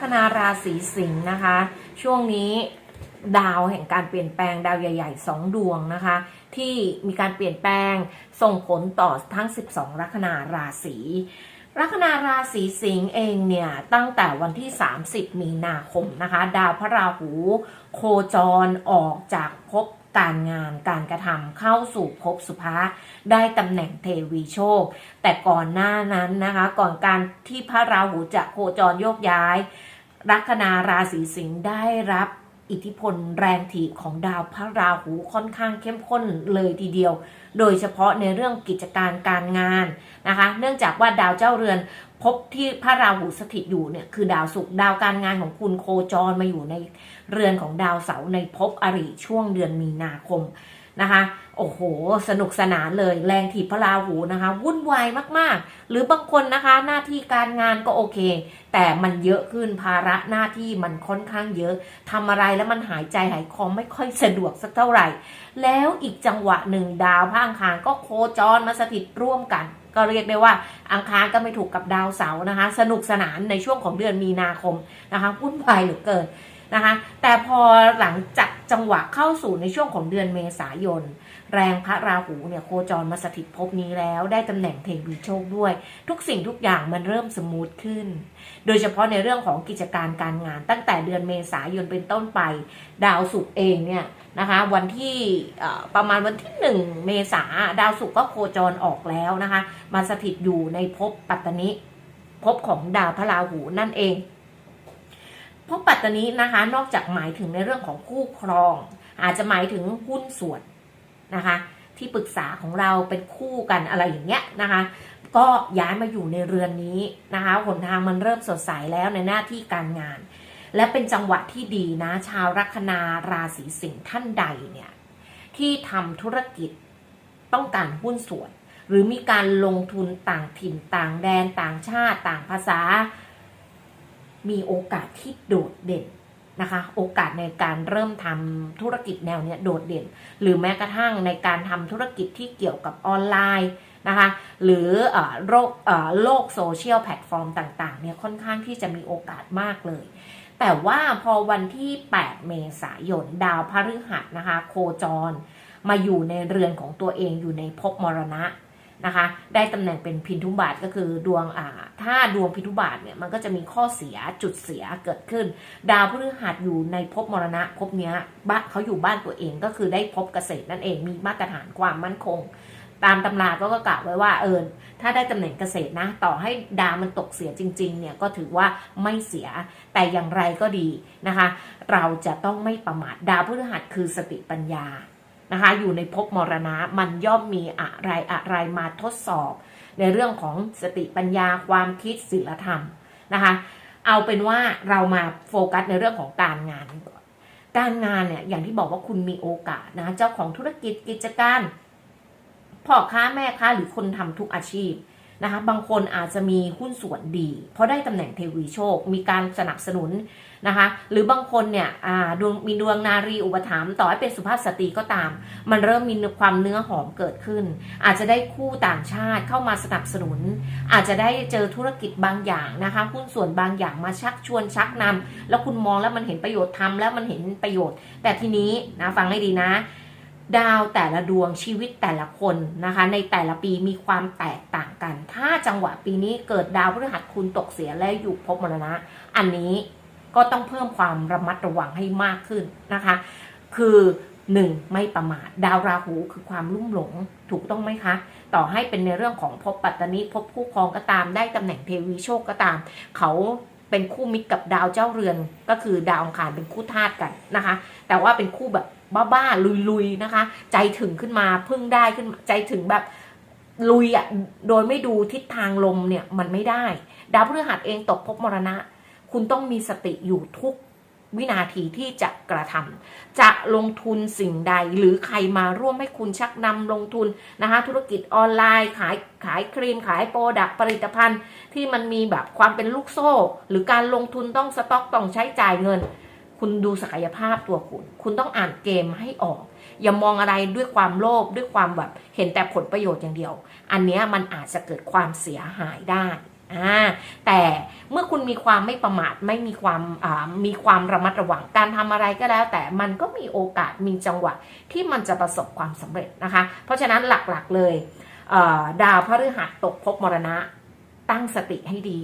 คนาราศีสิงห์นะคะ ช่วงนี้ดาวแห่งการเปลี่ยนแปลงดาวใหญ่ๆ2ดวงนะคะ ที่มีการเปลี่ยนแปลงส่งผลต่อทั้ง 12 ลัคนาราศีลัคนาราศีสิงห์เองเนี่ยตั้งแต่วันที่ 30 มีนาคมนะคะ ดาวพระราหู โคจรออกจากภพการงานการกระทำเข้าสู่ภพสุภะได้ตำแหน่งเทวีโชค แต่ก่อนหน้านั้นนะคะ ก่อนการที่พระราหูจะโคจรโยกย้าย ลัคนาราศีสิงห์ได้รับอิทธิพลแรงถีบของดาวพระราหูค่อนข้างเข้มข้นเลยทีเดียว โดยเฉพาะในเรื่องกิจการการงานนะคะ เนื่องจากว่าดาวเจ้าเรือนพบที่พระราหูสถิตอยู่เนี่ยคือดาวศุกร์ดาวการงานของคุณโคจรมาอยู่ในเรือนของดาวเสาร์ในภพอริช่วงเดือนมีนาคม นะคะโอ้โห สนุกสนานเลยแรงถีบพระราหูนะคะ วุ่นวายมากๆ หรือบางคนนะคะ หน้าที่การงานก็โอเค แต่มันเยอะขึ้นภาระหน้าที่มันค่อนข้างเยอะทำอะไรแล้วมันหายใจหายคอไม่ค่อยสะดวกสักเท่าไหร่ แล้วอีกจังหวะหนึ่งดาวพระอังคารก็โคจรมาสถิตร่วมกัน ก็เรียกได้ว่าอังคารก็ไม่ถูกกับดาวเสาร์นะคะ สนุกสนานในช่วงของเดือนมีนาคมนะคะวุ่นวายเหลือเกิน นะคะ แต่พอหลังจากจังหวะเข้าสู่ในช่วงของเดือนเมษายน แรงพระราหูเนี่ยโคจรมาสถิตภพนี้แล้วได้ตำแหน่งเทวีโชคด้วย ทุกสิ่งทุกอย่างมันเริ่มสมูทขึ้น โดยเฉพาะในเรื่องของกิจการการงาน ตั้งแต่เดือนเมษายนเป็นต้นไป ดาวศุกร์เองเนี่ยนะคะวันที่ประมาณวันที่ 1 เมษาดาวศุกร์ก็โคจรออกแล้วนะคะมาสถิตอยู่ในภพปัตตนิภพของดาวพระราหูนั่นเอง ภพปัตตนินะคะ นอกจากหมายถึงในเรื่องของคู่ครอง อาจจะหมายถึงหุ้นส่วนนะคะ ที่ปรึกษาของเราเป็นคู่กันอะไรอย่างเงี้ยนะคะ ก็ย้ายมาอยู่ในเรือนนี้นะคะหนทางมันเริ่มสดใสแล้วในหน้าที่การงาน และเป็นจังหวะที่ดีนะ ชาวลัคนาราศีสิงห์ท่านใดเนี่ยที่ทำธุรกิจต้องการหุ้นส่วน หรือมีการลงทุนต่างถิ่นต่างแดนต่างชาติต่างภาษา มีโอกาสที่โดดเด่นนะคะ โอกาสในการเริ่มทำธุรกิจแนวเนี้ยโดดเด่น หรือแม้กระทั่งในการทำธุรกิจที่เกี่ยวกับออนไลน์นะคะ หรือโลกโลกโซเชียลแพลตฟอร์มต่างๆเนี่ยค่อนข้างที่จะมีโอกาสมากเลย แต่ว่าพอวันที่ 8 เมษายน ดาวพฤหัสนะคะ โคจร มาอยู่ในเรือนของตัวเองอยู่ในภพมรณะ นะคะ ได้ตำแหน่งเป็นพินทุบาทก็คือดวงอ่าถ้าดวงพินทุบาทเนี่ยมันก็จะมีข้อเสียจุดเสียเกิดขึ้น ดาวพฤหัสอยู่ในภพมรณะภพเนี้ยบ้านเขาอยู่บ้านตัวเองก็คือได้ภพเกษตรนั่นเองมีมาตรฐานความมั่นคง ตามตำราก็ก็กล่าวไว้ว่าเออถ้าได้ตำแหน่งเกษตรนะ ต่อให้ดาวมันตกเสียจริง ๆ เนี่ยก็ถือว่าไม่เสียแต่อย่างไรก็ดีนะคะ เราจะต้องไม่ประมาทดาวพฤหัสคือสติปัญญา นะคะอยู่ในภพมรณะมันย่อมมีอะไรอะไรมาทดสอบ ในเรื่องของสติปัญญาความคิดศีลธรรมนะคะเอาเป็นว่าเรามาโฟกัสในเรื่องของการงานก่อนการงานเนี่ยอย่างที่บอกว่าคุณมีโอกาสนะเจ้าของธุรกิจกิจการพ่อค้าแม่ค้าหรือคนทำทุกอาชีพ นะคะบางคนอาจจะมีหุ้นส่วนดี เพราะได้ตำแหน่งเทวีโชค มีการสนับสนุนนะคะหรือบางคนเนี่ยอ่าดวงมีดวงนารีอุปถัมภ์ต่อให้เป็นสุภาพสตรีก็ตาม มันเริ่มมีความเนื้อหอมเกิดขึ้น อาจจะได้คู่ต่างชาติเข้ามาสนับสนุน อาจจะได้เจอธุรกิจบางอย่างนะคะหุ้นส่วนบางอย่างมาชักชวนชักนำแล้วคุณมองแล้วมันเห็นประโยชน์ทำแล้วมันเห็นประโยชน์ แต่ทีนี้นะฟังให้ดีนะ ดาวแต่ละดวงชีวิตแต่ละคนนะคะ ในแต่ละปีมีความแตกต่างกัน ถ้าจังหวะปีนี้เกิดดาวพฤหัสคุณตกเสียและอยู่ภพมรณะ อันนี้ก็ต้องเพิ่มความระมัดระวังให้มากขึ้นนะคะ คือหนึ่งไม่ประมาทดาวราหูคือความลุ่มหลงถูกต้องไหมคะ ต่อให้เป็นในเรื่องของภพปัตตานีภพคู่ครองก็ตามได้ตำแหน่งเทวีโชคก็ตาม เขาเป็นคู่มิตรกับดาวเจ้าเรือนก็คือดาวอังคารเป็นคู่ธาตุกันนะคะ แต่ว่าเป็นคู่แบบ บ้าๆลุยๆนะคะ ใจถึงขึ้นมาพึ่งได้ขึ้นใจถึงแบบลุยอะโดยไม่ดูทิศทางลมเนี่ยมันไม่ได้ ดาวพฤหัสเองตกภพมรณะ คุณต้องมีสติอยู่ทุกวินาทีที่จะกระทำจะลงทุนสิ่งใดหรือใครมาร่วมให้คุณชักนำลงทุนนะคะ ธุรกิจออนไลน์ขายขายครีม ขายโปรดักต์ผลิตภัณฑ์ ที่มันมีแบบความเป็นลูกโซ่ หรือการลงทุนต้องสต็อกต้องใช้จ่ายเงิน คุณดูศักยภาพตัวคุณ คุณต้องอ่านเกมให้ออก อย่ามองอะไรด้วยความโลภด้วยความแบบเห็นแต่ผลประโยชน์อย่างเดียว อันนี้มันอาจจะเกิดความเสียหายได้แต่เมื่อคุณมีความไม่ประมาทไม่มีความมีความระมัดระวังการทำอะไรก็แล้ว แต่มันก็มีโอกาสมีจังหวะที่มันจะประสบความสำเร็จนะคะ เพราะฉะนั้นหลักๆเลย ดาวพฤหัสตกภพมรณะ ตั้งสติให้ดี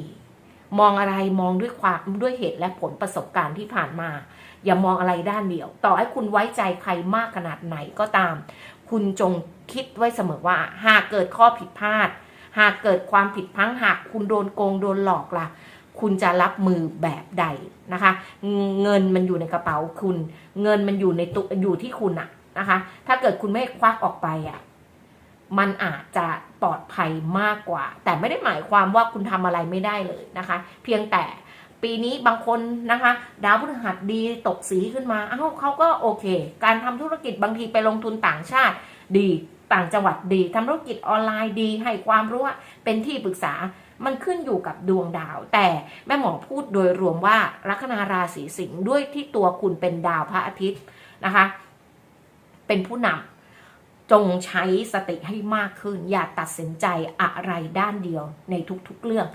มองอะไรมองด้วยความด้วยเหตุและผลประสบการณ์ที่ผ่านมา อย่ามองอะไรด้านเดียว ต่อให้คุณไว้ใจใครมากขนาดไหนก็ตาม คุณจงคิดไว้เสมอว่า หากเกิดข้อผิดพลาด หากเกิดความผิดพังหากคุณโดนโกงโดนหลอกล่ะ คุณจะรับมือแบบใดนะคะ เงินมันอยู่ในกระเป๋าคุณ เงินมันอยู่ในตุอยู่ที่คุณอะนะคะ ถ้าเกิดคุณไม่ควักออกไปอะ มันอาจจะปลอดภัยมากกว่า แต่ไม่ได้หมายความว่าคุณทำอะไรไม่ได้เลยนะคะ เพียงแต่ปีนี้บางคนนะคะ ดาวพฤหัสดีตกสีขึ้นมาเอ้าเขาก็โอเค การทำธุรกิจบางทีไปลงทุนต่างชาติดีต่างจังหวัดดีทำธุรกิจออนไลน์ดีให้ความรู้ว่าเป็นที่ปรึกษามันขึ้นอยู่กับดวงดาว แต่แม่หมอพูดโดยรวมว่าลัคนาราศีสิงห์ด้วยที่ตัวคุณเป็นดาวพระอาทิตย์นะคะ เป็นผู้นำ จงใช้สติให้มากขึ้น อย่าตัดสินใจอะไรด้านเดียวในทุกๆเรื่อง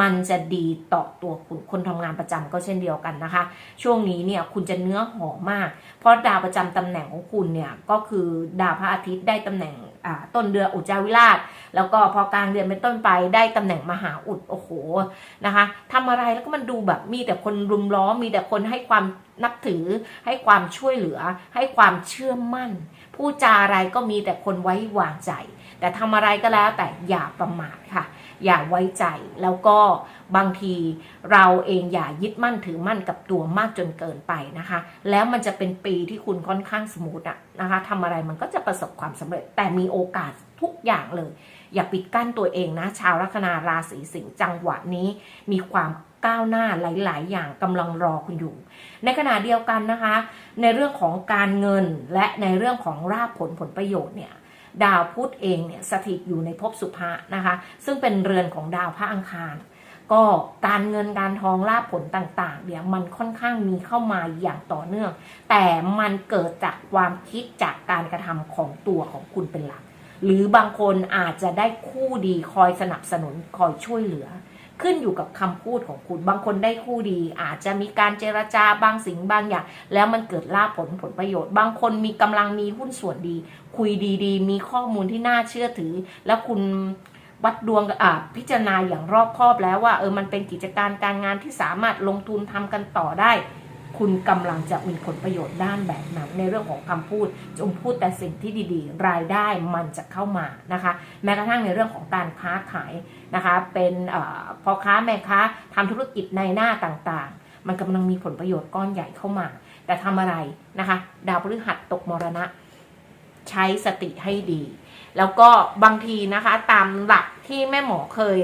มันจะดีต่อตัวคุณคนทำงานประจำก็เช่นเดียวกันนะคะ ช่วงนี้เนี่ยคุณจะเนื้อหอมมาก เพราะดาวประจำตำแหน่งของคุณเนี่ยก็คือดาวพระอาทิตย์ได้ตำแหน่งต้นเดือนอุจจาวิราช แล้วก็พอกลางเดือนเป็นต้นไปได้ตำแหน่งมหาอุดโอ้โหนะคะทำอะไรแล้วก็มันดูแบบมีแต่คนรุมล้อมมีแต่คนให้ความนับถือให้ความช่วยเหลือ ให้ความเชื่อมั่น พูดจาอะไรก็มีแต่คนไว้วางใจ แต่ทำอะไรก็แล้วแต่อย่าประมาทค่ะ อย่าไว้ใจแล้วก็บางทีเราเองอย่ายึดมั่นถือมั่นกับตัวมากจนเกินไปนะคะ แล้วมันจะเป็นปีที่คุณค่อนข้างสมูทอะนะคะทำอะไรมันก็จะประสบความสำเร็จ แต่มีโอกาสทุกอย่างเลย อย่าปิดกั้นตัวเองนะ ชาวลัคนาราศีสิงห์จังหวะนี้มีความ ก้าวหน้าหลาย ๆ อย่างกำลังรอคุณอยู่ ในขณะเดียวกันนะคะ ในเรื่องของการเงินและในเรื่องของราบผลผลประโยชน์เนี่ยดาวพุธเองเนี่ยสถิตอยู่ในภพสุภะนะคะ ซึ่งเป็นเรือนของดาวพระอังคาร ก็การเงินการทองลาภผลต่างๆเนี่ยมันค่อนข้างมีเข้ามาอย่างต่อเนื่อง แต่มันเกิดจากความคิดจากการกระทำของตัวของคุณเป็นหลัก หรือบางคนอาจจะได้คู่ดีคอยสนับสนุนคอยช่วยเหลือ ขึ้นอยู่กับคำพูดของคุณบางคนได้คู่ดี อาจจะมีการเจรจาบางสิ่งบางอย่าง แล้วมันเกิดลาภผลผลประโยชน์ บางคนมีกำลังมีหุ้นส่วนดี คุยดีๆ มีข้อมูลที่น่าเชื่อถือ แล้วคุณวัดดวงอ่าพิจารณาอย่างรอบคอบแล้วว่าเออมันเป็นกิจการการงานที่สามารถลงทุนทำกันต่อได้ คุณกำลังจะมีผลประโยชน์ด้านแบบนั้น ในเรื่องของคำพูด จงพูดแต่สิ่งที่ดีๆ รายได้มันจะเข้ามานะคะ แม้กระทั่งในเรื่องของการค้าขายนะคะ เป็นเออพ่อค้าแม่ค้าทำธุรกิจในหน้าต่างๆ มันกำลังมีผลประโยชน์ก้อนใหญ่เข้ามา แต่ทำอะไรนะคะ ดาวพฤหัสตกมรณะ ใช้สติให้ดี แล้วก็บางทีนะคะตามหลักที่แม่หมอเคย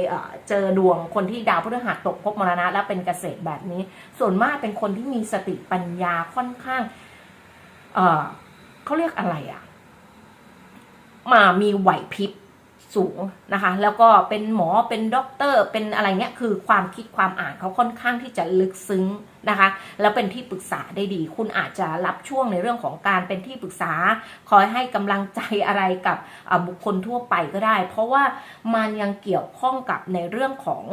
เจอดวงคนที่ดาวพฤหัสตกภพมรณะ แล้วเป็นเกษตรแบบนี้ ส่วนมากเป็นคนที่มีสติปัญญาค่อนข้างเออเขาเรียกอะไรอะ มามีไหวพริบ สูงนะคะ แล้วก็เป็นหมอเป็นด็อกเตอร์ เป็นอะไรเงี้ยคือความคิดความอ่านเขาค่อนข้างที่จะลึกซึ้งนะคะ แล้วเป็นที่ปรึกษาได้ดี คุณอาจจะรับช่วงในเรื่องของการเป็นที่ปรึกษา คอยให้กำลังใจอะไรกับบุคคลทั่วไปก็ได้ เพราะว่ามันยังเกี่ยวข้องกับในเรื่องของ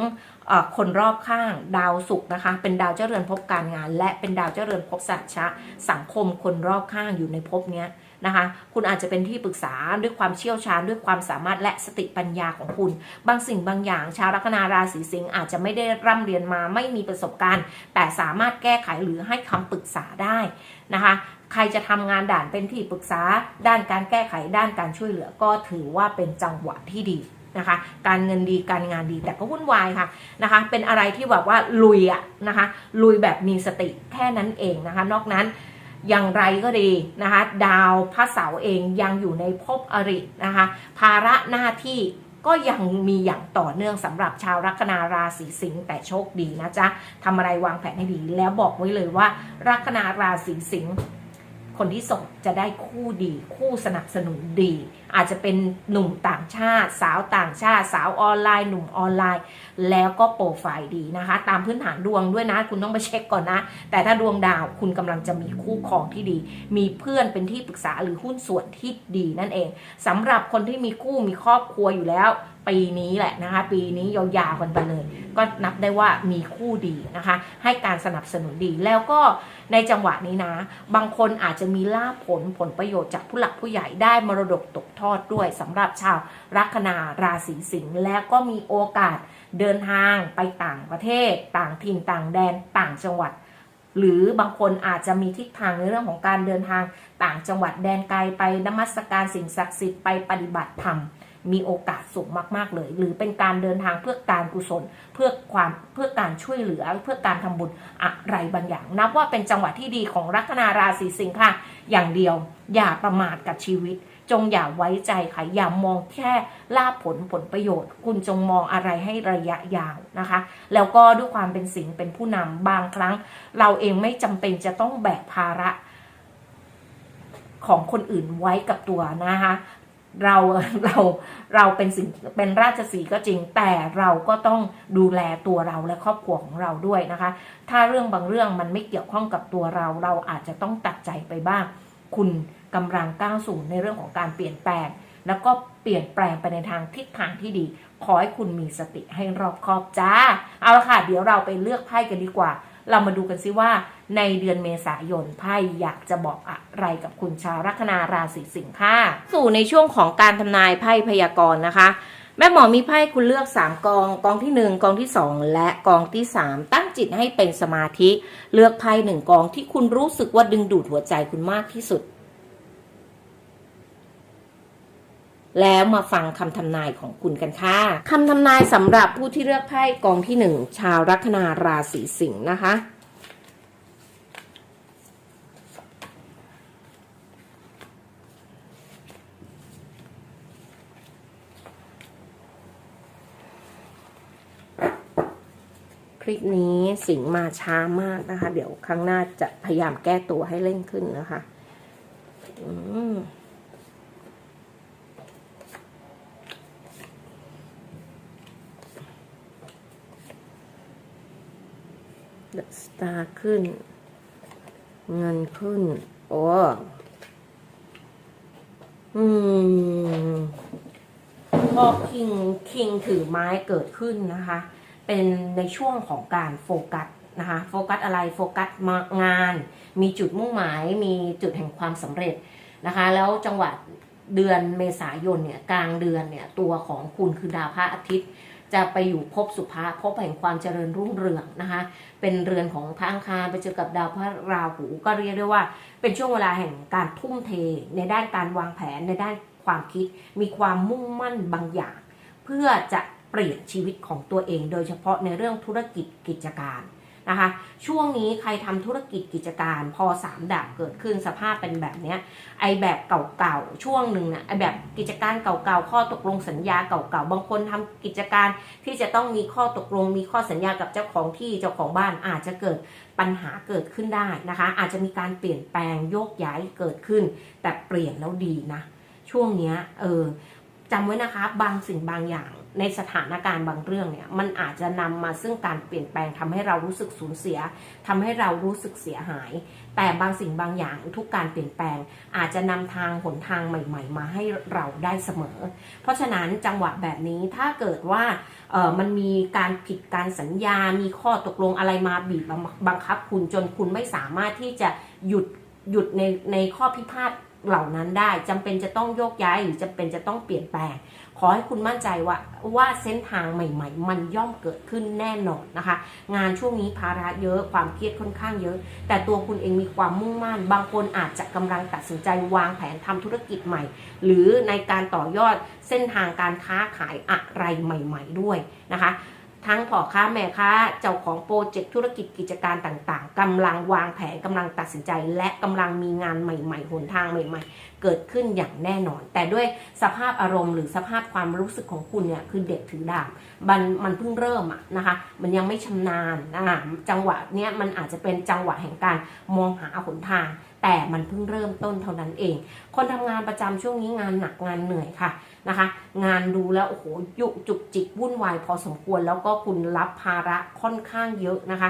คนรอบข้างดาวศุกร์นะคะ เป็นดาวเจ้าเรือนภพการงาน และเป็นดาวเจ้าเรือนภพสัจชะสังคมคนรอบข้างอยู่ในภพเนี้ย นะคะ คุณอาจจะเป็นที่ปรึกษาด้วยความเชี่ยวชาญด้วยความสามารถและสติปัญญาของคุณ บางสิ่งบางอย่าง ชาวลัคนาราศีสิงห์อาจจะไม่ได้ร่ำเรียนมาไม่มีประสบการณ์ แต่สามารถแก้ไขหรือให้คำปรึกษาได้นะคะใครจะทำงานด่านเป็นที่ปรึกษา ด้านการแก้ไขด้านการช่วยเหลือก็ถือว่าเป็นจังหวะที่ดีนะคะ การเงินดีการงานดีแต่ก็วุ่นวายค่ะนะคะ เป็นอะไรที่แบบว่าลุยอะนะคะ ลุยแบบมีสติแค่นั้นเองนะคะ นอกนั้น อย่างไรก็ดีนะคะดาวพระเสาร์เองยังอยู่ในภพอรินะคะภาระหน้าที่ก็ยังมีอย่างต่อเนื่องสำหรับชาวลัคนาราศีสิงห์แต่โชคดีนะจ๊ะทำอะไรวางแผนให้ดี แล้วบอกไว้เลยว่าลัคนาราศีสิงห์ คนที่ส่งจะได้คู่ดี คู่สนับสนุนดี อาจจะเป็นหนุ่มต่างชาติ สาวต่างชาติ สาวออนไลน์ หนุ่มออนไลน์ แล้วก็โปรไฟล์ดีนะคะ ตามพื้นฐานดวงด้วยนะ คุณต้องไปเช็คก่อนนะ แต่ถ้าดวงดาวคุณกำลังจะมีคู่ครองที่ดี มีเพื่อนเป็นที่ปรึกษาหรือหุ้นส่วนที่ดีนั่นเองสำหรับคนที่มีคู่มีครอบครัวอยู่แล้ว ปีนี้แหละนะคะ ปีนี้ยาวๆกันไปเลย ก็นับได้ว่ามีคู่ดีนะคะ ให้การสนับสนุนดีแล้วก็ในจังหวะนี้นะ บางคนอาจจะมีลาภผลผลประโยชน์จากผู้หลักผู้ใหญ่ได้มรดกตกทอดด้วยสำหรับชาวลัคนาราศีสิงห์และก็มีโอกาสเดินทางไปต่างประเทศ ต่างถิ่นต่างแดนต่างจังหวัดหรือบางคนอาจจะมีทิศทางในเรื่องของการเดินทางต่างจังหวัดแดนไกลไปนมัสการสิ่งศักดิ์สิทธิ์ไปปฏิบัติธรรม มีโอกาสสูงมากๆเลย หรือเป็นการเดินทางเพื่อการกุศล เพื่อความเพื่อการช่วยเหลือเพื่อการทำบุญอะไรบางอย่าง นับว่าเป็นจังหวะที่ดีของลัคนาราศีสิงค์ค่ะ อย่างเดียวอย่าประมาทกับชีวิต จงอย่าไว้ใจค่ะอย่ามองแค่ลาภผลผลประโยชน์ คุณจงมองอะไรให้ระยะยาวนะคะ แล้วก็ด้วยความเป็นสิงเป็นผู้นำบางครั้ง เราเองไม่จำเป็นจะต้องแบกภาระของคนอื่นไว้กับตัวนะคะ เราเราเราเป็นสิ่งเป็นราชสีก็จริง แต่เราก็ต้องดูแลตัวเราและครอบครัวของเราด้วยนะคะ ถ้าเรื่องบางเรื่องมันไม่เกี่ยวข้องกับตัวเรา เราอาจจะต้องตัดใจไปบ้าง คุณกำลังก้าวสู่ในเรื่องของการเปลี่ยนแปลง แล้วก็เปลี่ยนแปลงไปในทางทิศทางที่ดี ขอให้คุณมีสติให้รอบคอบจ้า เอาละค่ะ เดี๋ยวเราไปเลือกไพ่กันดีกว่า เรามาดูกันซิว่าในเดือนเมษายนไพ่อยากจะบอกอะไรกับคุณชาวลัคนาราศีสิงค์ค่ะ สู่ในช่วงของการทำนายไพ่พยากรณ์นะคะ แม่หมอมีไพ่คุณเลือก 3 กอง กองที่ 1 กองที่ 2 และกองที่ 3 ตั้งจิตให้เป็นสมาธิ เลือกไพ่หนึ่งกองที่คุณรู้สึกว่าดึงดูดหัวใจคุณมากที่สุด แล้วมาฟังคำทำนายของคุณกันค่ะคำทำนายสำหรับผู้ที่เลือกไพ่กองที่หนึ่งชาวลัคนาราศีสิงห์นะคะคลิปนี้สิงห์มาช้ามากนะคะ เดี๋ยวครั้งหน้าจะพยายามแก้ตัวให้เร่งขึ้นนะคะ อืม เดอะสตาร์ ขึ้น เงินขึ้น โอ้อืมพอคิงคิงถือไม้เกิดขึ้นนะคะ เป็นในช่วงของการโฟกัสนะคะโฟกัสอะไรโฟกัสงาน มีจุดมุ่งหมาย มีจุดแห่งความสำเร็จนะคะ แล้วจังหวะเดือนเมษายนเนี่ยกลางเดือนเนี่ยตัวของคุณคือดาวพระอาทิตย์ จะไปอยู่ภพสุภาภพแห่งความเจริญรุ่งเรืองนะคะ เป็นเรือนของพระอังคารไปเจอกับดาวพระราหูก็เรียกได้ว่า เป็นช่วงเวลาแห่งการทุ่มเท ในด้านการวางแผนในด้านความคิด มีความมุ่งมั่นบางอย่าง เพื่อจะเปลี่ยนชีวิตของตัวเอง โดยเฉพาะในเรื่องธุรกิจกิจการ นะคะ ช่วงนี้ใครทำธุรกิจกิจการพอสามดาบเกิดขึ้นสภาพเป็นแบบเนี้ยไอแบบเก่าๆช่วงหนึ่งน่ะไอแบบกิจการเก่าๆข้อตกลงสัญญาเก่าๆบางคนทำกิจการที่จะต้องมีข้อตกลงมีข้อสัญญากับเจ้าของที่เจ้าของบ้านอาจจะเกิดปัญหาเกิดขึ้นได้นะคะ อาจจะมีการเปลี่ยนแปลงโยกย้ายเกิดขึ้น แต่เปลี่ยนแล้วดีนะ ช่วงเนี้ยเออจำไว้นะคะบางสิ่งบางอย่าง ในสถานการณ์บางเรื่องเนี่ยมันอาจจะนำมาซึ่งการเปลี่ยนแปลงทำให้เรารู้สึกสูญเสียทำให้เรารู้สึกเสียหาย แต่บางสิ่งบางอย่างทุกการเปลี่ยนแปลง อาจจะนำทางหนทางใหม่ ๆ มาให้เราได้เสมอ เพราะฉะนั้นจังหวะแบบนี้ถ้าเกิดว่าเออมันมีการผิดการสัญญา มีข้อตกลงอะไรมาบีบบังคับคุณจนคุณไม่สามารถที่จะหยุดหยุดในในข้อพิพาทเหล่านั้นได้จำเป็นจะต้องโยกย้ายหรือจำเป็นจะต้องเปลี่ยนแปลง ขอให้คุณมั่นใจว่าว่าเส้นทางใหม่ ๆ มันย่อมเกิดขึ้นแน่นอนนะคะ งานช่วงนี้ภาระเยอะความเครียดค่อนข้างเยอะ แต่ตัวคุณเองมีความมุ่งมั่น บางคนอาจจะกำลังตัดสินใจวางแผนทำธุรกิจใหม่ หรือในการต่อยอดเส้นทางการค้าขายอะไรใหม่ ๆ ด้วยนะคะทั้งพ่อค้าแม่ค้าเจ้าของโปรเจกต์ธุรกิจกิจการต่างๆกำลังวางแผนกำลังตัดสินใจ และกำลังมีงานใหม่ ๆ หนทางใหม่ ๆ เกิดขึ้นอย่างแน่นอน แต่ด้วยสภาพอารมณ์หรือสภาพความรู้สึกของคุณเนี่ยคือเด็กถือดาบมันมันเพิ่งเริ่มอะนะคะ มันยังไม่ชำนาญอ่าจังหวะเนี้ยมันอาจจะเป็นจังหวะแห่งการมองหาหนทาง แต่มันเพิ่งเริ่มต้นเท่านั้นเอง คนทำงานประจำช่วงนี้งานหนักงานเหนื่อยค่ะนะคะ งานดูแล้วโอ้โหยุกจุกจิกวุ่นวายพอสมควรแล้วก็คุณรับภาระค่อนข้างเยอะนะคะ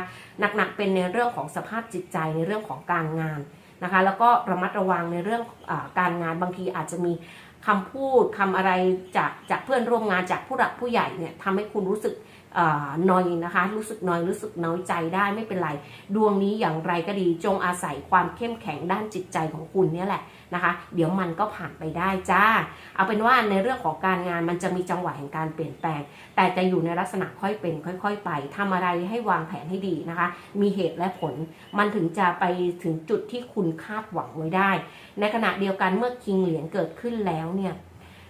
หนักๆเป็นในเรื่องของสภาพจิตใจในเรื่องของการงาน นะคะแล้วก็ระมัดระวังในเรื่องอการงานบางทีอาจจะมีคำพูดคำอะไรจากจากเพื่อนร่วมงานจากผู้หลักผู้ใหญ่เนี่ยทำให้คุณรู้สึก นอยนะคะ รู้สึกนอยรู้สึกน้อยใจได้ไม่เป็นไร ดวงนี้อย่างไรก็ดีจงอาศัยความเข้มแข็งด้านจิตใจของคุณเนี่ยแหละนะคะ เดี๋ยวมันก็ผ่านไปได้จ้า เอาเป็นว่าในเรื่องของการงานมันจะมีจังหวะแห่งการเปลี่ยนแปลง แต่จะอยู่ในลักษณะค่อยเป็น ค่อย ๆ ไปทำอะไรให้วางแผนให้ดีนะคะ มีเหตุและผล มันถึงจะไปถึงจุดที่คุณคาดหวังไว้ได้ ในขณะเดียวกันเมื่อคิงเหรียญเกิดขึ้นแล้วเนี่ย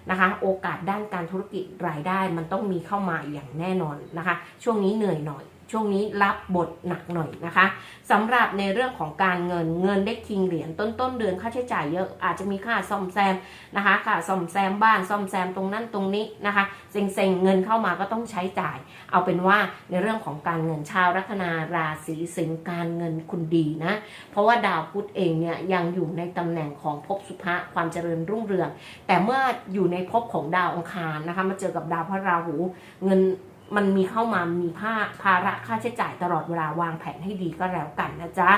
นะคะ โอกาสด้านการธุรกิจรายได้มันต้องมีเข้ามาอย่างแน่นอนนะคะ ช่วงนี้เหนื่อยหน่อย ช่วงนี้รับบทหนักหน่อยนะคะสำหรับในเรื่องของการเงินเงินได้คิงเหรียญต้นต้นเดือนค่าใช้จ่ายเยอะอาจจะมีค่าซ่อมแซมนะคะค่าซ่อมแซมบ้านซ่อมแซมตรงนั้นตรงนี้นะคะเซ็งๆเงินเข้ามาก็ต้องใช้จ่าย เอาเป็นว่าในเรื่องของการเงินชาวลัคนาราศีสิงห์การเงินคุณดีนะเพราะว่าดาวพุธเองเนี่ยยังอยู่ในตำแหน่งของภพสุภะความเจริญรุ่งเรือง แต่เมื่ออยู่ในภพของดาวอังคารนะคะมาเจอกับดาวพระราหูเงิน มันมีเข้ามามีภาภาระค่าใช้จ่ายตลอดเวลาวางแผนให้ดีก็แล้วกันนะจ๊ะ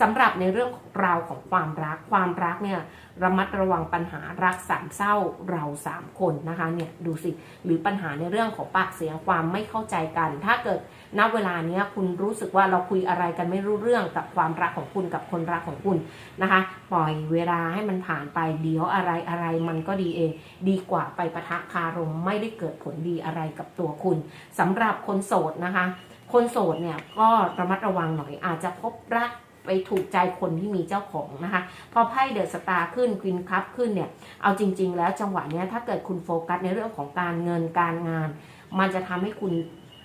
สำหรับในเรื่องของราวของความรักความรักเนี่ยระมัดระวังปัญหารักสามเศร้าเราสามคนนะคะเนี่ยดูสิหรือปัญหาในเรื่องของปากเสียงความไม่เข้าใจกัน ถ้าเกิด ณเวลาเนี้ยคุณรู้สึกว่าเราคุยอะไรกันไม่รู้เรื่องกับความรักของคุณกับคนรักของคุณนะคะ ปล่อยเวลาให้มันผ่านไปเดี๋ยวอะไรอะไรมันก็ดีเอง ดีกว่าไปปะทะคารมไม่ได้เกิดผลดีอะไรกับตัวคุณสำหรับคนโสดนะคะ คนโสดเนี่ยก็ระมัดระวังหน่อยอาจจะพบรักไปถูกใจคนที่มีเจ้าของนะคะ พอไพ่เดอะสตาร์ขึ้นควินคัพขึ้นเนี่ย เอาจริง ๆ แล้วจังหวะเนี้ยถ้าเกิดคุณโฟกัสในเรื่องของการเงินการงาน มันจะทำให้คุณ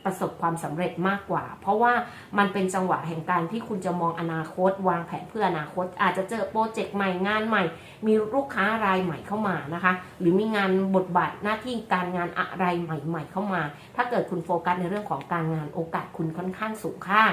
ประสบความสำเร็จมากกว่า เพราะว่ามันเป็นจังหวะแห่งการที่คุณจะมองอนาคต วางแผนเพื่ออนาคต อาจจะเจอโปรเจกต์ใหม่งานใหม่ มีลูกค้ารายใหม่เข้ามานะคะ หรือมีงานบทบาทหน้าที่การงานอะไรใหม่ ๆ เข้ามา ถ้าเกิดคุณโฟกัสในเรื่องของการงานโอกาสคุณค่อนข้างสูงค่า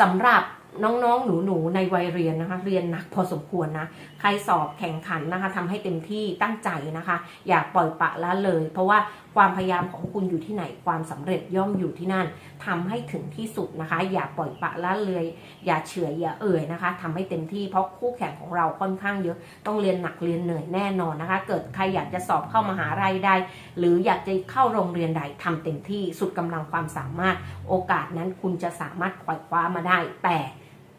สำหรับน้องๆ หนูๆ ในวัยเรียนนะคะ เรียนหนักพอสมควรนะ ใครสอบแข่งขันนะคะทำให้เต็มที่ตั้งใจนะคะ อย่าปล่อยปะละเลย เพราะว่าความพยายามของคุณอยู่ที่ไหนความสำเร็จย่อมอยู่ที่นั่นทำให้ถึงที่สุดนะคะ อย่าปล่อยปะละเลย อย่าเฉื่อยอย่าเอ่ยนะคะทำให้เต็มที่เพราะคู่แข่งของเราค่อนข้างเยอะต้องเรียนหนักเรียนเหนื่อยแน่นอนนะคะ เกิดใครอยากจะสอบเข้ามหาลัยใด หรืออยากจะเข้าโรงเรียนใดทำเต็มที่สุดกำลังความสามารถ โอกาสนั้นคุณจะสามารถคว้าคว้ามาได้ แต่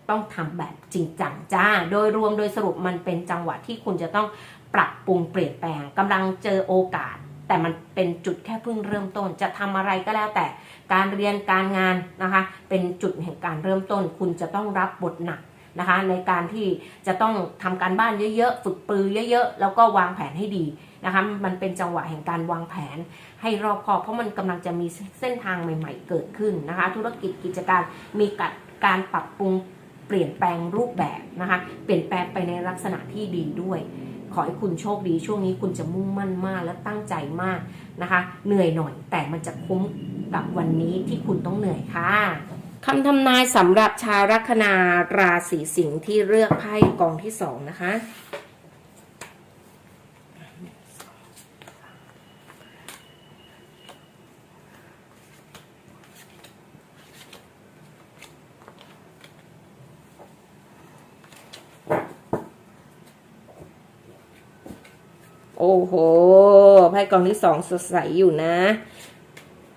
ต้องทำแบบจริงจังจ้า โดยรวมโดยสรุปมันเป็นจังหวะที่คุณจะต้องปรับปรุงเปลี่ยนแปลงกำลังเจอโอกาส แต่มันเป็นจุดแค่เพิ่งเริ่มต้น จะทำอะไรก็แล้วแต่การเรียนการงานนะคะ เป็นจุดแห่งการเริ่มต้น คุณจะต้องรับบทหนักนะคะ ในการที่จะต้องทำการบ้านเยอะๆ ฝึกปรือเยอะๆ แล้วก็วางแผนให้ดีนะคะ มันเป็นจังหวะแห่งการวางแผนให้รอบคอบเพราะมันกำลังจะมีเส้นทางใหม่ ๆ เกิดขึ้นนะคะ ธุรกิจกิจการมีการการปรับปรุงเปลี่ยนแปลงรูปแบบนะคะ เปลี่ยนแปลงไปในลักษณะที่ดีด้วย ขอให้คุณโชคดีช่วงนี้คุณจะมุ่งมั่นมากและตั้งใจมากนะคะ เหนื่อยหน่อยแต่มันจะคุ้มกับวันนี้ที่คุณต้องเหนื่อยค่ะคำทำนายสำหรับชาวลัคนาราศีสิงห์ที่เลือกไพ่กองที่สองนะคะ โอ้โหไพ่กองที่สองสดใสอยู่นะ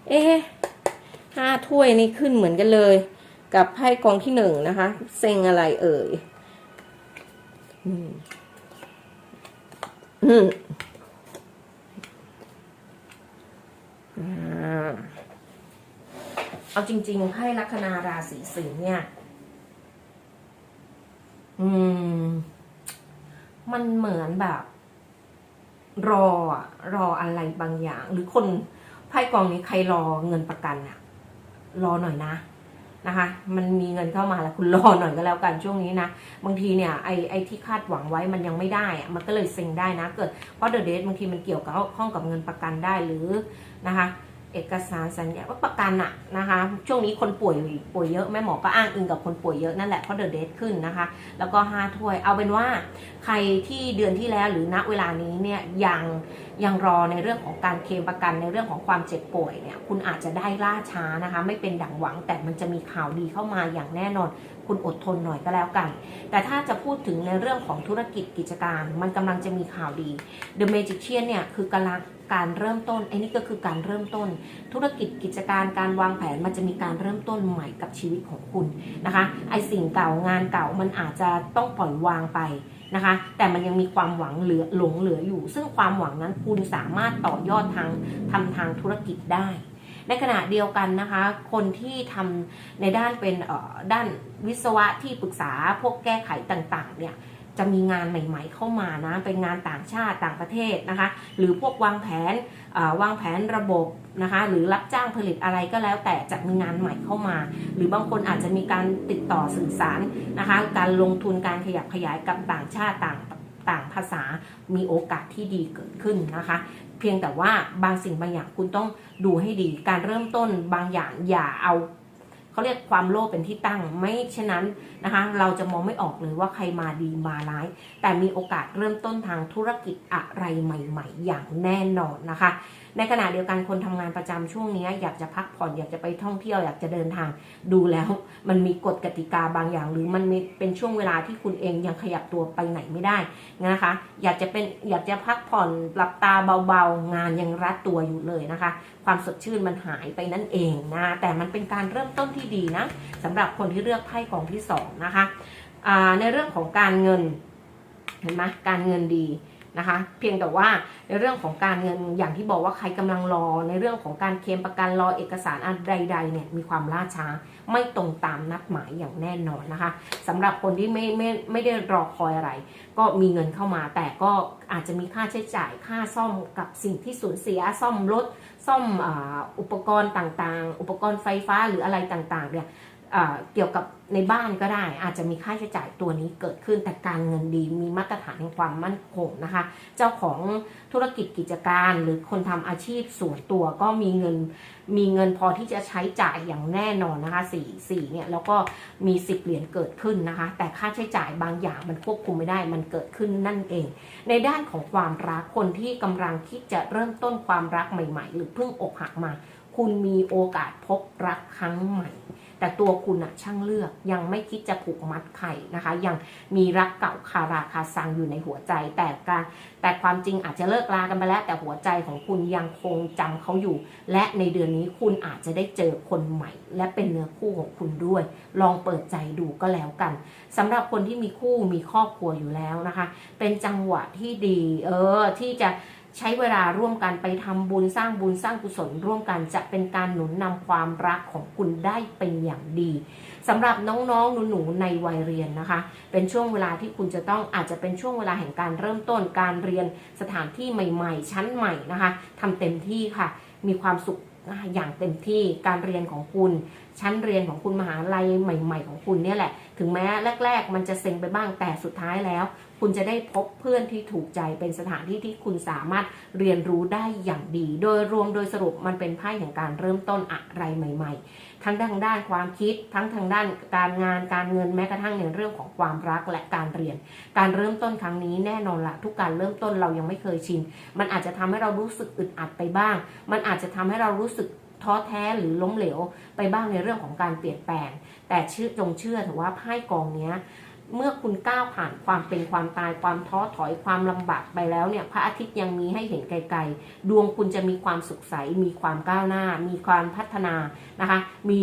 เอ๊ะห้าถ้วยนี่ขึ้นเหมือนกันเลย กับไพ่กองที่หนึ่งนะคะ เซ็งอะไรเอ่ยอืมอือเอาจริงๆไพ่ลัคนาราศีสิงห์เนี่ย อืม มันเหมือนแบบ รอรออะไรบางอย่าง หรือคนไพ่กองนี้ใครรอเงินประกันอะรอหน่อยนะนะคะ มันมีเงินเข้ามาแล้วคุณรอหน่อยก็แล้วกันช่วงนี้นะ บางทีเนี่ยไอไอที่คาดหวังไว้มันยังไม่ได้อะมันก็เลยเซ็งได้นะ เกิดเพราะเดอะเดทบางทีมันเกี่ยวกับข้องกับเงินประกันได้หรือนะคะ เอกสารสัญญาว่าประกันอะนะคะ ช่วงนี้คนป่วยป่วยเยอะแม่หมอก็อ้างอิงกับคนป่วยเยอะนั่นแหละเพราะเดอะเดทขึ้นนะคะ แล้วก็ห้าถ้วยเอาเป็นว่าใครที่เดือนที่แล้วหรือณเวลานี้เนี่ยยังยังรอในเรื่องของการเคลมประกันในเรื่องของความเจ็บป่วยเนี่ยคุณอาจจะได้ล่าช้านะคะ ไม่เป็นดั่งหวังแต่มันจะมีข่าวดีเข้ามาอย่างแน่นอน คุณอดทนหน่อยก็แล้วกัน แต่ถ้าจะพูดถึงในเรื่องของธุรกิจกิจการ มันกำลังจะมีข่าวดี The Magician เนี่ยคือกำลัง การเริ่มต้นไอ้นี่ก็คือการเริ่มต้น ธุรกิจกิจการการวางแผนมันจะมีการเริ่มต้นใหม่กับชีวิตของคุณนะคะไอสิ่งเก่างานเก่ามันอาจจะต้องปล่อยวางไปนะคะ แต่มันยังมีความหวังเหลือหลงเหลืออยู่ ซึ่งความหวังนั้นคุณสามารถต่อยอดทางทำทางธุรกิจได้ในขณะเดียวกันนะคะ คนที่ทำในด้านเป็นด้านวิศวะที่ปรึกษาพวกแก้ไขต่างๆเนี่ย จะมีงานใหม่ ๆ เข้ามานะเป็นงานต่างชาติต่างประเทศนะคะ หรือพวกวางแผนวางแผนระบบนะคะ หรือรับจ้างผลิตอะไรก็แล้วแต่จะมีงานใหม่เข้ามา หรือบางคนอาจจะมีการติดต่อสื่อสารนะคะ การลงทุนการขยับขยายกับต่างชาติต่างต่างภาษามีโอกาสที่ดีเกิดขึ้นนะคะ เพียงแต่ว่าบางสิ่งบางอย่างคุณต้องดูให้ดี การเริ่มต้นบางอย่างอย่าเอา เขาเรียกความโลภเป็นที่ตั้ง ไม่เช่นนั้นนะคะเราจะมองไม่ออกเลยว่าใครมาดีมาร้าย แต่มีโอกาสเริ่มต้นทางธุรกิจอะไรใหม่ ๆ อย่างแน่นอนนะคะ ในขณะเดียวกันคนทำงานประจำช่วงนี้อยากจะพักผ่อนอยากจะไปท่องเที่ยวอยากจะเดินทางดูแล้ว มันมีกฎกติกาบางอย่าง หรือมันมเป็นช่วงเวลาที่คุณเองยังขยับตัวไปไหนไม่ได้นะคะ อยากจะเป็นอยากจะพักผ่อนหลับตาเบาๆ งานยังรัดตัวอยู่เลยนะคะ ความสดชื่นมันหายไปนั่นเองนะแต่มันเป็นการเริ่มต้นที่ดีนะสำหรับคนที่เลือกไพ่กองที่สองนะคะในเรื่องของการเงินเห็นไหมการเงินดี นะคะ เพียงแต่ว่าในเรื่องของการเงินอย่างที่บอกว่าใครกำลังรอ ในเรื่องของการเคลมประกันรอเอกสารอะไรใดเนี่ยมีความล่าช้าไม่ตรงตามนัดหมายอย่างแน่นอนนะคะสำหรับคนที่ไม่ไม่ไม่ได้รอคอยอะไร ก็มีเงินเข้ามา แต่ก็อาจจะมีค่าใช้จ่ายค่าซ่อมกับสิ่งที่สูญเสียซ่อมรถซ่อมอ,อุปกรณ์ต่างๆ อุปกรณ์ไฟฟ้าหรืออะไรต่างๆเนี่ย เกี่ยวกับในบ้านก็ได้ อาจจะมีค่าใช้จ่ายตัวนี้เกิดขึ้นแต่การเงินดีมีมาตรฐานแห่งความมั่นคงนะคะ เจ้าของธุรกิจกิจการหรือคนทำอาชีพส่วนตัวก็มีเงินมีเงินพอที่จะใช้จ่ายอย่างแน่นอนนะคะสี่สี่เนี่ยแล้วก็มีสิบเหรียญเกิดขึ้นนะคะ แต่ค่าใช้จ่ายบางอย่างมันควบคุมไม่ได้มันเกิดขึ้นนั่นเอง ในด้านของความรักคนที่กำลังคิดจะเริ่มต้นความรักใหม่ ๆ หรือเพิ่งอกหักมา คุณมีโอกาสพบรักครั้งใหม่ แต่ตัวคุณอะช่างเลือกยังไม่คิดจะผูกมัดใครนะคะ ยังมีรักเก่าคาราคาซังอยู่ในหัวใจ แต่การแต่ความจริงอาจจะเลิกลากันไปแล้ว แต่หัวใจของคุณยังคงจำเขาอยู่ และในเดือนนี้คุณอาจจะได้เจอคนใหม่ และเป็นเนื้อคู่ของคุณด้วย ลองเปิดใจดูก็แล้วกันสำหรับคนที่มีคู่มีครอบครัวอยู่แล้วนะคะ เป็นจังหวะที่ดี เออที่จะ ใช้เวลาร่วมกันไปทำบุญสร้างบุญสร้างกุศลร่วมกันจะเป็นการหนุนนำความรักของคุณได้เป็นอย่างดีสำหรับน้องๆหนูๆในวัยเรียนนะคะ เป็นช่วงเวลาที่คุณจะต้องอาจจะเป็นช่วงเวลาแห่งการเริ่มต้นการเรียนสถานที่ใหม่ ๆ ชั้นใหม่นะคะทำเต็มที่ค่ะ มีความสุข อย่างเต็มที่การเรียนของคุณ ชั้นเรียนของคุณมหาลัยใหม่ ๆ ของคุณเนี่ยแหละ ถึงแม้แรก ๆ มันจะเซ็งไปบ้างแต่สุดท้ายแล้ว คุณจะได้พบเพื่อนที่ถูกใจเป็นสถานที่ที่คุณสามารถเรียนรู้ได้อย่างดี โดยรวมโดยสรุปมันเป็นไพ่แห่งการเริ่มต้นอะไรใหม่ ๆ ทั้งทางด้านความคิด ทั้งทางด้านการงานการเงินแม้กระทั่งในเรื่องของความรักและการเรียน การเริ่มต้นครั้งนี้แน่นอนละทุกการเริ่มต้นเรายังไม่เคยชิน มันอาจจะทำให้เรารู้สึกอึดอัดไปบ้าง มันอาจจะทำให้เรารู้สึกท้อแท้หรือล้มเหลวไปบ้างในเรื่องของการเปลี่ยนแปลง แต่เชื่อจงเชื่อเถอะว่าไพ่กองนี้ เมื่อคุณก้าวผ่านความเป็นความตายความท้อถอยความลำบากไปแล้วเนี่ยพระอาทิตย์ยังมีให้เห็นไกลๆ ดวงคุณจะมีความสุขใส มีความก้าวหน้า มีความพัฒนานะคะมี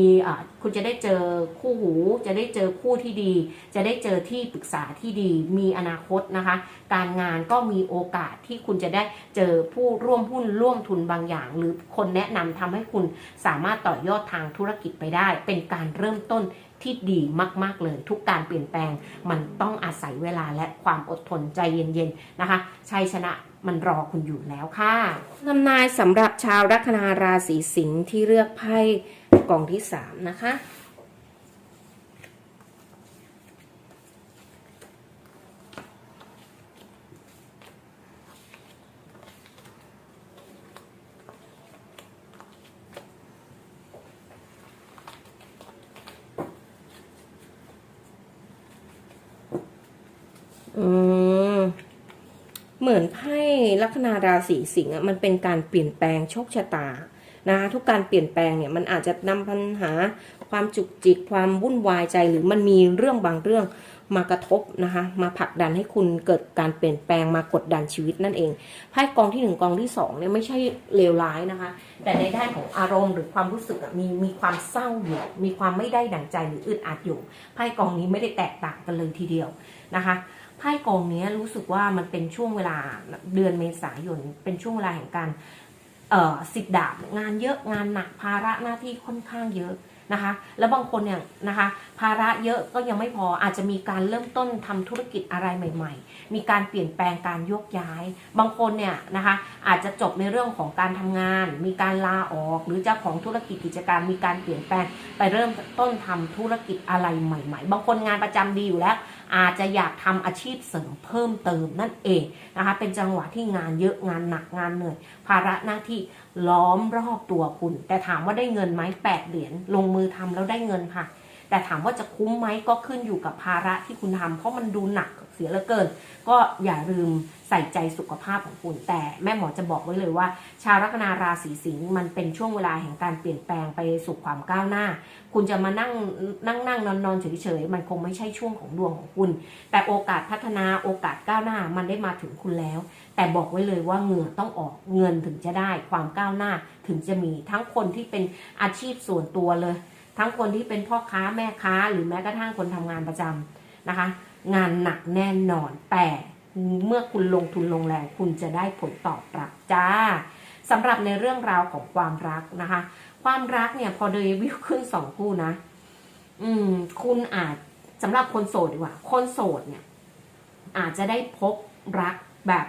คุณจะได้เจอคู่หู จะได้เจอคู่ที่ดี จะได้เจอที่ปรึกษาที่ดี มีอนาคตนะคะ การงานก็มีโอกาสที่คุณจะได้เจอผู้ร่วมหุ้นร่วมทุนบางอย่าง หรือคนแนะนำทำให้คุณสามารถต่อยอดทางธุรกิจไปได้ เป็นการเริ่มต้น ที่ดีมาก ๆ เลย ทุกการเปลี่ยนแปลงมันต้องอาศัยเวลาและความอดทนใจเย็น ๆ นะคะชัยชนะมันรอคุณอยู่แล้วค่ะนำนายสำหรับชาวลัคนาราศีสิงห์ที่เลือกไพ่กองที่ 3 นะคะ ค เห มือนไพ่ลัคนาราศีสิงห์มันเป็นการเปลี่ยนแปลงโชคชะตานะคะทุกการเปลี่ยนแปลงเนี่ยมันอาจจะนำปัญหาความจุกจิกความวุ่นวายใจหรือมันมีเรื่องบางเรื่องมากระทบนะคะมาผลักดันให้คุณเกิดการเปลี่ยนแปลงมากดดันชีวิตนั่นเองไพ่กองที่หนึ่งกองที่สองเนี่ยไม่ใช่เลวร้ายนะคะ แต่ในด้านของอารมณ์หรือความรู้สึกมีมีความเศร้าอยู่มีความไม่ได้ดั่งใจหรืออึดอัดอยู่ไพ่กองนี้ไม่ได้แตกต่างกันเลยทีเดียวนะคะ ไพ่กองนี้รู้สึกว่ามันเป็นช่วงเวลาเดือนเมษายนเป็นช่วงเวลาแห่งการเอ่อสิบดาบงานเยอะงานหนักภาระหน้าที่ค่อนข้างเยอะนะคะ แล้วบางคนเนี่ยนะคะ ภาระเยอะก็ยังไม่พออาจจะมีการเริ่มต้นทำธุรกิจอะไรใหม่ ๆ มีการเปลี่ยนแปลงการโยกย้าย บางคนเนี่ยนะคะอาจจะจบในเรื่องของการทำงาน มีการลาออก หรือเจ้าของธุรกิจกิจการมีการเปลี่ยนแปลงไปเริ่มต้นทำธุรกิจอะไรใหม่ ๆ บางคนงานประจำดีอยู่แล้ว อาจจะอยากทำอาชีพเสริมเพิ่มเติมนั่นเองนะคะเป็นจังหวะที่งานเยอะงานหนักงานเหนื่อยภาระหน้าที่ล้อมรอบตัวคุณ แต่ถามว่าได้เงินไหมแปดเหรียญลงมือทำแล้วได้เงินค่ะ แต่ถามว่าจะคุ้มไหมก็ขึ้นอยู่กับภาระที่คุณทำเพราะมันดูหนัก เสียเหลือเกิน ก็อย่าลืมใส่ใจสุขภาพของคุณ แต่แม่หมอจะบอกไว้เลยว่า ชาวลัคนาราศีสิงห์มันเป็นช่วงเวลาแห่งการเปลี่ยนแปลงไปสู่ความก้าวหน้า คุณจะมานั่งนั่งนั่งนอนนอนเฉยเฉยๆมันคงไม่ใช่ช่วงของดวงของคุณ แต่โอกาสพัฒนาโอกาสก้าวหน้ามันได้มาถึงคุณแล้ว แต่บอกไว้เลยว่าเหงื่อต้องออกเงินถึงจะได้ความก้าวหน้าถึงจะมีทั้งคนที่เป็นอาชีพส่วนตัวเลย ทั้งคนที่เป็นพ่อค้าแม่ค้า หรือแม้กระทั่งคนทำงานประจำนะคะ งานหนักแน่นอน แต่เมื่อคุณลงทุนลงแรงคุณจะได้ผลตอบรับจ้าสำหรับในเรื่องราวของความรักนะคะ ความรักเนี่ยพอเดวิวขึ้นสองคู่นะ อืม คุณอาจสำหรับคนโสดดีกว่า คนโสดเนี่ย อาจจะได้พบรักแบบ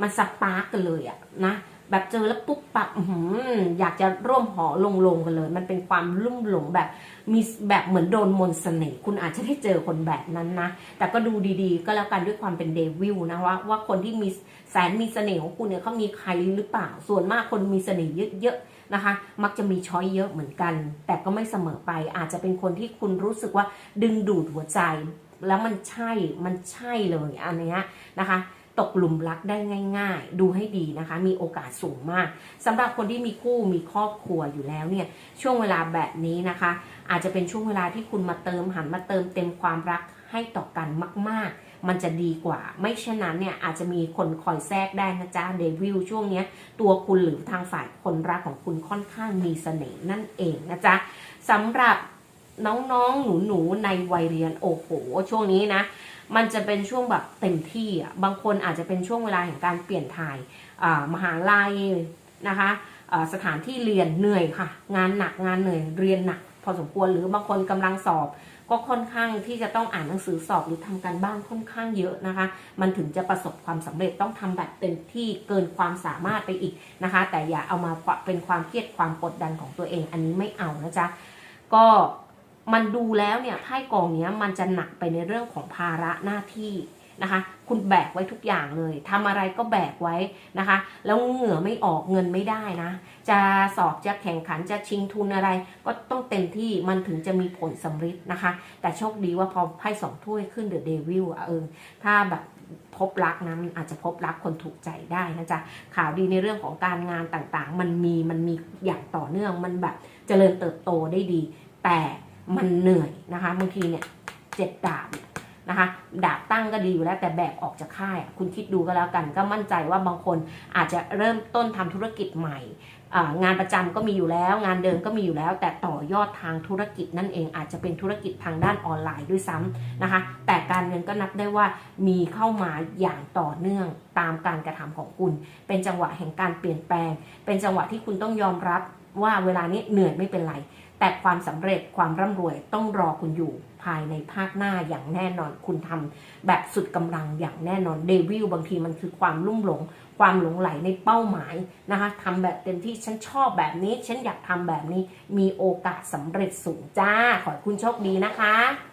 มันสปาร์กกันเลยอะนะ แบบเจอแล้วปุ๊บปับอื้อยากจะร่วมหอลงลงกันเลย มันเป็นความลุ่มหลงแบบมีแบบเหมือนโดนมนต์เสน่ห์คุณอาจจะได้เจอคนแบบนั้นนะ แต่ก็ดูดีๆ ก็แล้วกันด้วยความเป็นเดวิลนะว่าว่าคนที่มีแสนมีเสน่ห์ของคุณเนี่ยเขามีใครหรือเปล่า ส่วนมากคนมีเสน่ห์เยอะๆนะคะ มักจะมีช้อยเยอะเหมือนกัน แต่ก็ไม่เสมอไปอาจจะเป็นคนที่คุณรู้สึกว่าดึงดูดหัวใจ แล้วมันใช่มันใช่เลยอันเนี้ยนะคะ ตกหลุมรักได้ง่าย ๆ ดูให้ดีนะคะ มีโอกาสสูงมากสำหรับคนที่มีคู่มีครอบครัวอยู่แล้วเนี่ยช่วงเวลาแบบนี้นะคะ อาจจะเป็นช่วงเวลาที่คุณมาเติมหันมาเติมเต็มความรักให้ต่อกันมาก ๆมันจะดีกว่า ไม่เช่นนั้นเนี่ยอาจจะมีคนคอยแทรกได้นะจ๊ะเดวิลช่วงเนี้ยตัวคุณหรือทางฝ่ายคนรักของคุณค่อนข้างมีเสน่ห์นั่นเองนะจ๊ะสำหรับ น้องๆ หนูๆ ในวัยเรียนโอ้โห ช่วงนี้นะ มันจะเป็นช่วงแบบเต็มที่อะบางคนอาจจะเป็นช่วงเวลาแห่งการเปลี่ยนถ่ายมหาลัยนะคะสถานที่เรียนเหนื่อยค่ะ งานหนักงานเหนื่อยเรียนหนัก พอสมควรหรือบางคนกำลังสอบ ก็ค่อนข้างที่จะต้องอ่านหนังสือสอบหรือทำการบ้านค่อนข้างเยอะนะคะ มันถึงจะประสบความสำเร็จต้องทำแบบเต็มที่เกินความสามารถไปอีกนะคะ แต่อย่าเอามาเป็นความเครียดความกดดันของตัวเอง อันนี้ไม่เอานะจ๊ะก็ มันดูแล้วเนี่ยไพ่กองเนี้ยมันจะหนักไปในเรื่องของภาระหน้าที่นะคะ คุณแบกไว้ทุกอย่างเลยทำอะไรก็แบกไว้นะคะ แล้วเหงื่อไม่ออกเงินไม่ได้นะ จะสอบจะแข่งขันจะชิงทุนอะไร ก็ต้องเต็มที่มันถึงจะมีผลสำเร็จนะคะ แต่โชคดีว่าพอไพ่สองถ้วยขึ้นเดอะเดวิลเออถ้าแบบพบรักนะมันอาจจะพบรักคนถูกใจได้นะจ๊ะข่าวดีในเรื่องของการงานต่างๆ มันมีมันมีอย่างต่อเนื่องมันแบบเจริญเติบโตได้ดี แต่ มันเหนื่อยนะคะบางทีเนี่ยเจ็ดดาบเนี่ยนะคะดาบตั้งก็ดีอยู่แล้วแต่แบกออกจากค่าย คุณคิดดูก็แล้วกัน ก็มั่นใจว่าบางคนอาจจะเริ่มต้นทำธุรกิจใหม่ งานประจำก็มีอยู่แล้ว งานเดิมก็มีอยู่แล้ว แต่ต่อยอดทางธุรกิจนั่นเองอาจจะเป็นธุรกิจทางด้านออนไลน์ด้วยซ้ำนะคะแต่การเงินก็นับได้ว่ามีเข้ามาอย่างต่อเนื่องตามการกระทำของคุณ เป็นจังหวะแห่งการเปลี่ยนแปลง เป็นจังหวะที่คุณต้องยอมรับว่าเวลานี้เหนื่อยไม่เป็นไร แต่ความสำเร็จความร่ำรวยต้องรอคุณอยู่ภายในภาคหน้าอย่างแน่นอน คุณทำแบบสุดกำลังอย่างแน่นอนเดวิลบางทีมันคือความลุ่มหลง ความหลงไหลในเป้าหมายนะคะทำแบบเต็มที่ฉันชอบแบบนี้ ฉันอยากทำแบบนี้มีโอกาสสำเร็จสูงจ้า ขอให้คุณโชคดีนะคะ